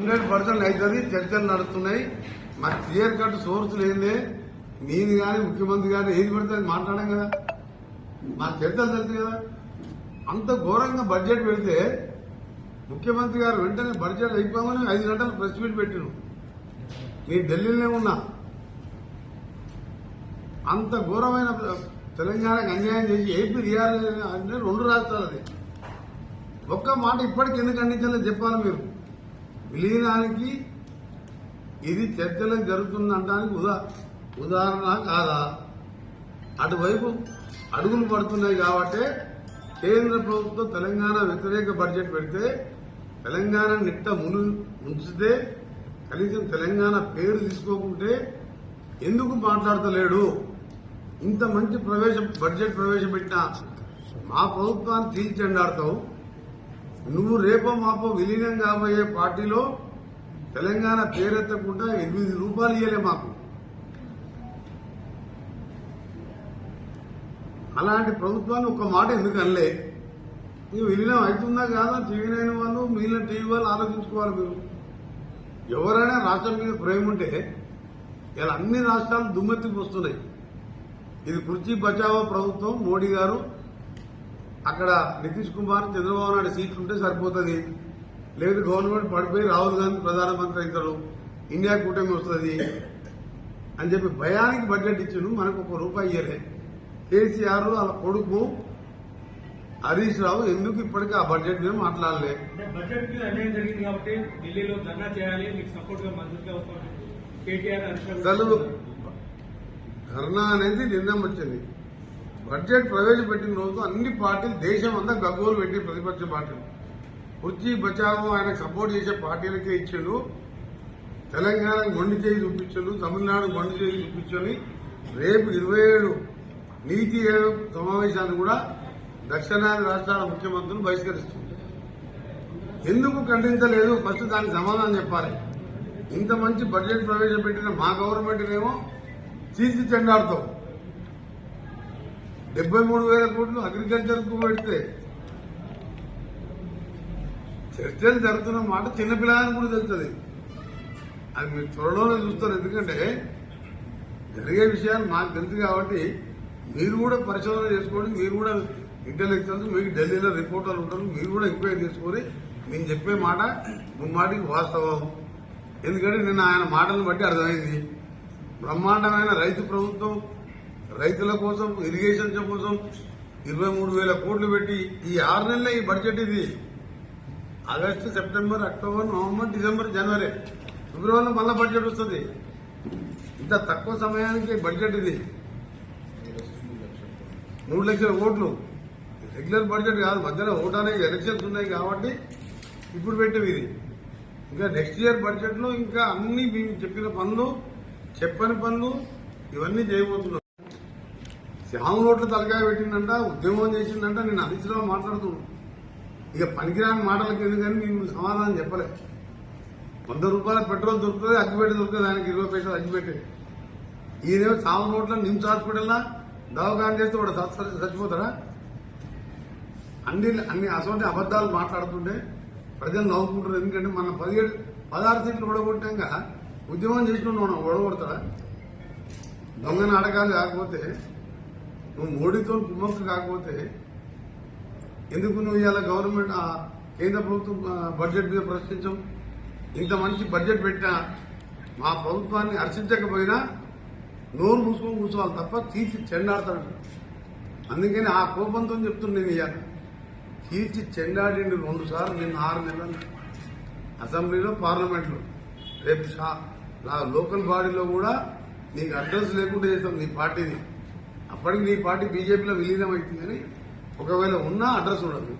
Hundred percent అవుతుంది చర్చలు నడుస్తున్నాయి. మాకు క్లియర్ కట్ సోర్స్ లేదే నేను కానీ ముఖ్యమంత్రి కానీ ఏది పెడితే మాట్లాడాం కదా. మా చర్చలు తెలుసు కదా. అంత ఘోరంగా బడ్జెట్ పెడితే ముఖ్యమంత్రి గారు వెంటనే బడ్జెట్ అయిపోమని ఐదు గంటలు ప్రెస్ మీట్ పెట్టిను నేను ఢిల్లీలోనే ఉన్నా. అంత ఘోరమైన తెలంగాణకు అన్యాయం చేసి ఏపీ రియాలి అంటే రెండు రాష్ట్రాలు అది ఒక్క మాట ఇప్పటికి ఎందుకు ఖండించాలో చెప్పాలి మీరు. విలీనానికి ఇది చర్చలకు జరుగుతుందంటానికి ఉదా ఉదాహరణ కాదా? అటువైపు అడుగులు పడుతున్నాయి కాబట్టి కేంద్ర ప్రభుత్వం తెలంగాణ వ్యతిరేక బడ్జెట్ పెడితే తెలంగాణ నిట్ట మును ఉంచితే కనీసం తెలంగాణ పేరు తీసుకోకుంటే ఎందుకు మాట్లాడతలేడు? ఇంత మంచి ప్రవేశ బడ్జెట్ ప్రవేశపెట్టిన మా ప్రభుత్వాన్ని తీల్చెండాడతావు నువ్వు రేపో మాపో విలీనం కాబోయే పార్టీలో తెలంగాణ పేరెత్తకుండా ఎనిమిది రూపాయలు ఇయ్యలే మాకు. అలాంటి ప్రభుత్వాన్ని ఒక మాట ఎందుకు అనలే? ఇక విలీనం అవుతుందా కాదా? టీవీ నైన్ వాళ్ళు మిగిలిన టీవీ వాళ్ళు ఆలోచించుకోవాలి మీరు. ఎవరైనా రాష్ట్రం మీద ప్రేమ ఉంటే ఇలా అన్ని రాష్ట్రాలు దుమ్మెత్తికి వస్తున్నాయి. ఇది కుర్చీ బచావో ప్రభుత్వం మోడీ గారు అక్కడ నితీష్ కుమార్ చంద్రబాబు నాయుడు సీట్లు ఉంటే సరిపోతుంది. లేదు గవర్నమెంట్ పడిపోయి రాహుల్ గాంధీ ప్రధానమంత్రి అవుతాడు. ఇండియా కూటమి వస్తుంది. అని చెప్పి భయానికి బడ్జెట్ ఇచ్చిండు. మనకు ఒక రూపాయి ఇయ్యలే. కేసీఆర్ వాళ్ళ కొడుకు హరీష్ రావు ఎందుకు ఇప్పటికీ ఆ బడ్జెట్ మీద మాట్లాడలే? బడ్జెట్ మీద అన్యాయం జరిగింది కాబట్టి ఢిల్లీలో ధర్నా చేయాలి. మీకు సపోర్ట్గా ధర్నా అనేది నిర్ణయం వచ్చింది. బడ్జెట్ ప్రవేశపెట్టిన రోజు అన్ని పార్టీలు దేశం అంతా గగ్గోలు పెట్టి ప్రతిపక్ష పార్టీలు. కుర్చీ బచావో ఆయనకు సపోర్ట్ చేసే పార్టీలకే ఇచ్చాడు తెలంగాణ మొండి చేయి చూపించాడు తమిళనాడు మొండి చేయి చూపించని. రేపు ఇరవై ఏడు నీతి ఆయోగ్ సమావేశాన్ని కూడా దక్షిణాది రాష్ట్రాల ముఖ్యమంత్రులు బహిష్కరిస్తుంది ఎందుకు ఖండించలేదు? ఫస్ట్ దానికి సమాధానం చెప్పాలి. ఇంత మంచి బడ్జెట్ ప్రవేశపెట్టిన మా గవర్నమెంట్ ఏమో చీల్చి చెండాడుతాం డెబ్బై మూడు వేల కోట్లు అగ్రికల్చర్కు పెడితే చర్చలు జరుగుతున్న మాట చిన్నపిల్లని కూడా తెలుస్తుంది. అది మీరు త్వరలోనే చూస్తారు. ఎందుకంటే జరిగే విషయాలు మాకు తెలుసు కాబట్టి మీరు కూడా పరిశోధన చేసుకోండి మీరు కూడా ఇంటెలెక్చువల్స్ మీకు ఢిల్లీలో రిపోర్టర్లు ఉంటారు మీరు కూడా ఎంక్వైరీ చేసుకొని నేను చెప్పే మాట ముమ్మాటికి వాస్తవం. ఎందుకంటే నిన్న ఆయన మాటలను బట్టి అర్థమైంది. బ్రహ్మాండమైన రైతు ప్రభుత్వం రైతుల కోసం ఇరిగేషన్ కోసం ఇరవై మూడు వేల కోట్లు పెట్టి ఈ ఆరు నెలలే ఈ బడ్జెట్ ఇది. August September October November December జనవరి ఫిబ్రవరిలో మళ్ళా బడ్జెట్ వస్తుంది. ఇంత తక్కువ సమయానికి బడ్జెట్ ఇది. మూడు లక్షల ఓట్లు. రెగ్యులర్ బడ్జెట్ కాదు మధ్యలో ఓటానికి ఎలక్షన్స్ ఉన్నాయి కాబట్టి ఇప్పుడు పెట్టేవి ఇది. ఇంకా నెక్స్ట్ ఇయర్ బడ్జెట్లో ఇంకా అన్ని మేము చెప్పిన పనులు చెప్పని పనులు ఇవన్నీ చేయబోతున్నాం. శ్యామ రోడ్లు తలకాయ పెట్టిందంట ఉద్యమం చేసిందంట నేను అదిశలో మాట్లాడుతున్నాను ఇక పనికిరాని మాటలకి ఎందుకని నేను సమాధానం చెప్పలే. వంద రూపాయల పెట్రోల్ దొరుకుతుంది అగ్గిపెట్టి దొరుకుతుంది ఆయనకి ఇరవై పైసలు అగ్గిపెట్టి. ఈయనేమో చావు రోడ్ల నిమ్స్ హాస్పిటల్లా దవాఖాన చేస్తే వాడు చచ్చిపోతారా అన్ని అన్ని అటువంటి అబద్దాలు మాట్లాడుతుంటే ప్రజలు నవ్వుకుంటారు. ఎందుకంటే మన పదిహేడు పదహారు సీట్లు ఓడగొట్టాక ఉద్యమం చేసినట్టు మనం ఓడగొడతారా దొంగ నాటకాలు కాకపోతే నువ్వు మోడీతో కుమ్మక్కు కాకపోతే ఎందుకు నువ్వు ఇవాళ గవర్నమెంట్ కేంద్ర ప్రభుత్వం బడ్జెట్ మీద ప్రశ్నించం? ఇంత మంచి బడ్జెట్ పెట్టినా మా ప్రభుత్వాన్ని హర్షించకపోయినా నోరు మూసుకొని కూర్చోవాలి తప్ప తీర్చి చెండాడతాడు. అందుకని ఆ కోపంతో చెప్తున్నా నేను ఇవాళ. తీర్చి చెండాడిండు రెండు సార్లు నిన్న ఆరు నెలలు. అసెంబ్లీలో పార్లమెంట్లో. రేపు లోకల్ బాడీలో కూడా నీకు అడ్రస్ లేకుండా చేస్తాం నీ పార్టీని. అప్పటికి నీ పార్టీ బీజేపీలో విలీనం అవుతుంది కానీ ఒకవేళ ఉన్నా అడ్రస్ ఉండదు.